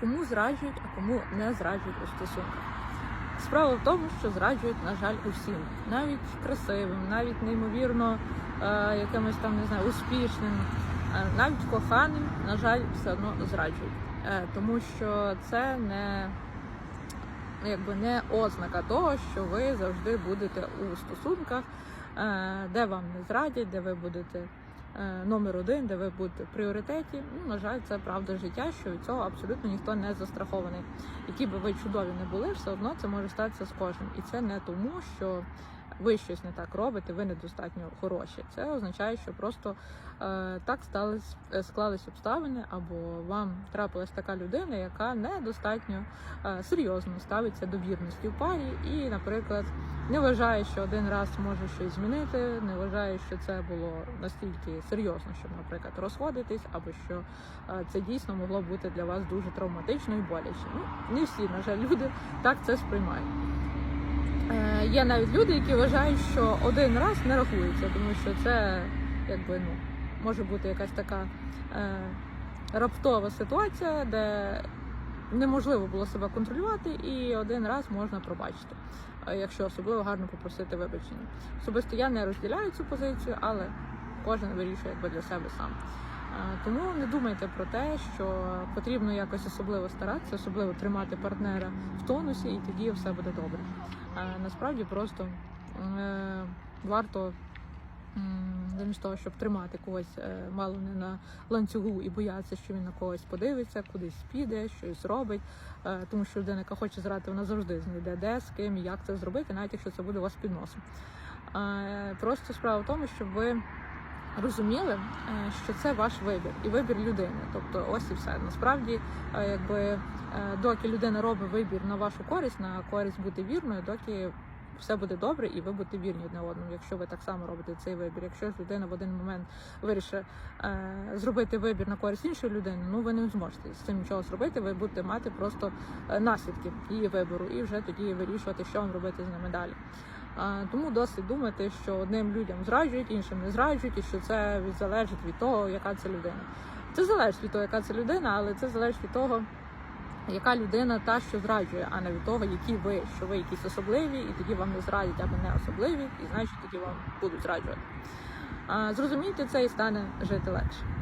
Кому зраджують, а кому не зраджують у стосунках. Справа в тому, що зраджують, на жаль, усім, навіть красивим, навіть неймовірно е, якимось там не знаю, успішним, е, навіть коханим, на жаль, все одно зраджують. Е, тому що це не якби не ознака того, що ви завжди будете у стосунках, де вам не зрадять, де ви будете номер один, де ви будете в пріоритеті. Ну, на жаль, це правда життя, що від цього абсолютно ніхто не застрахований. Які би ви чудові не були, все одно це може статися з кожним. І це не тому, що ви щось не так робите, ви недостатньо хороші. Це означає, що просто е, так стались, е, склались обставини, або вам трапилась така людина, яка недостатньо е, серйозно ставиться до вірності в парі, і, наприклад, не вважає, що один раз може щось змінити, не вважає, що це було настільки серйозно, щоб, наприклад, розходитись, або що е, це дійсно могло бути для вас дуже травматично і боляче. Ну, не всі, на жаль, люди так це сприймають. Е, Є навіть люди, які вважають, що один раз не рахується, тому що це якби ну може бути якась така е, раптова ситуація, де неможливо було себе контролювати, і один раз можна пробачити, е, якщо особливо гарно попросити вибачення. Особисто я не розділяю цю позицію, але кожен вирішує якби для себе сам. Тому не думайте про те, що потрібно якось особливо старатися, особливо тримати партнера в тонусі, і тоді все буде добре. Насправді просто е, варто замість того, щоб тримати когось е, мало не на ланцюгу і боятися, що він на когось подивиться, кудись піде, щось робить. Е, тому що людина, яка хоче зрати, вона завжди знайде де, з ким і як це зробити, навіть якщо це буде у вас під носом. Просто справа в тому, щоб ви розуміли, е, що це ваш вибір і вибір людини. Тобто, ось і все. Насправді, е, якби е, доки людина робить вибір на вашу користь, на користь бути вірною, доки все буде добре, і ви будете вірні одне одному, якщо ви так само робите цей вибір. Якщо ж людина в один момент вирішить е, зробити вибір на користь іншої людини, ну ви не зможете з цим нічого зробити. Ви будете мати просто наслідки її вибору, і вже тоді вирішувати, що вам робити з ними далі. Тому досить думати, що одним людям зраджують, іншим не зраджують, і що це залежить від того, яка це людина. Це залежить від того, яка це людина, але це залежить від того, яка людина та, що зраджує, а не від того, які ви, що ви якісь особливі, і тоді вам не зрадять або не особливі, і значить тоді вам будуть зраджувати. Зрозумійте це і стане жити легше.